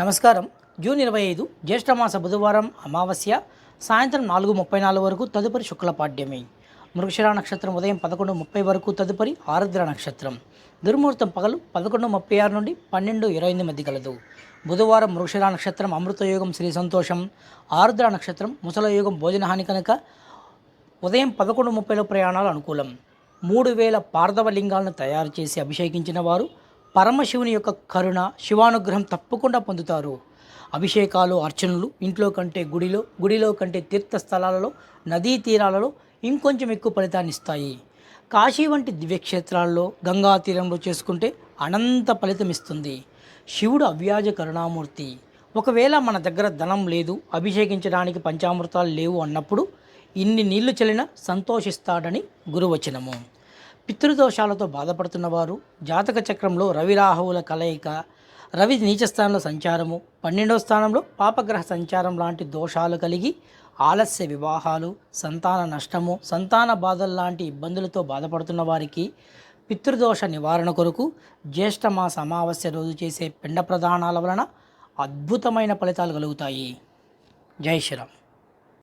నమస్కారం. జూన్ ఇరవై ఐదు జ్యేష్ఠమాస బుధవారం అమావాస్య సాయంత్రం నాలుగు ముప్పై నాలుగు వరకు తదుపరి శుక్లపాడ్యమి మృగశిర నక్షత్రం ఉదయం పదకొండు ముప్పై వరకు తదుపరి ఆరుద్ర నక్షత్రం. దుర్ముహూర్తం పగలు పదకొండు ముప్పై ఆరు నుండి పన్నెండు ఇరవై ఎనిమిది మధ్య కలదు. బుధవారం మృగశిర నక్షత్రం అమృతయోగం శ్రీ సంతోషం. ఆరుద్ర నక్షత్రం ముసలయోగం భోజనహాని కనుక ఉదయం పదకొండు ముప్పైలో ప్రయాణాలు అనుకూలం. మూడు వేల పార్థవ లింగాలను తయారు చేసి అభిషేకించిన వారు పరమశివుని యొక్క కరుణ శివానుగ్రహం తప్పకుండా పొందుతారు. అభిషేకాలు అర్చనలు ఇంట్లో కంటే గుడిలో గుడిలో కంటే తీర్థస్థలాలలో నదీ తీరాలలో ఇంకొంచెం ఎక్కువ ఫలితాన్ని ఇస్తాయి. కాశీ వంటి దివ్యక్షేత్రాల్లో గంగా తీరంలో చేసుకుంటే అనంత ఫలితం ఇస్తుంది. శివుడు అవ్యాజ కరుణామూర్తి. ఒకవేళ మన దగ్గర ధనం లేదు అభిషేకించడానికి పంచామృతాలు లేవు అన్నప్పుడు ఇన్ని నీళ్ళు చెల్లిన సంతోషిస్తాడని గురువచనము. పితృదోషాలతో బాధపడుతున్నవారు జాతక చక్రంలో రవి రాహువుల కలయిక రవి నీచ స్థానంలో సంచారము పన్నెండవ స్థానంలో పాపగ్రహ సంచారం లాంటి దోషాలు కలిగి ఆలస్య వివాహాలు సంతాన నష్టము సంతాన బాధలు లాంటి ఇబ్బందులతో బాధపడుతున్న వారికి పితృదోష నివారణ కొరకు జ్యేష్ఠమాస అమావాస్య రోజు చేసే పిండ ప్రదానాల వలన అద్భుతమైన ఫలితాలు కలుగుతాయి. జై శ్రీరామ్.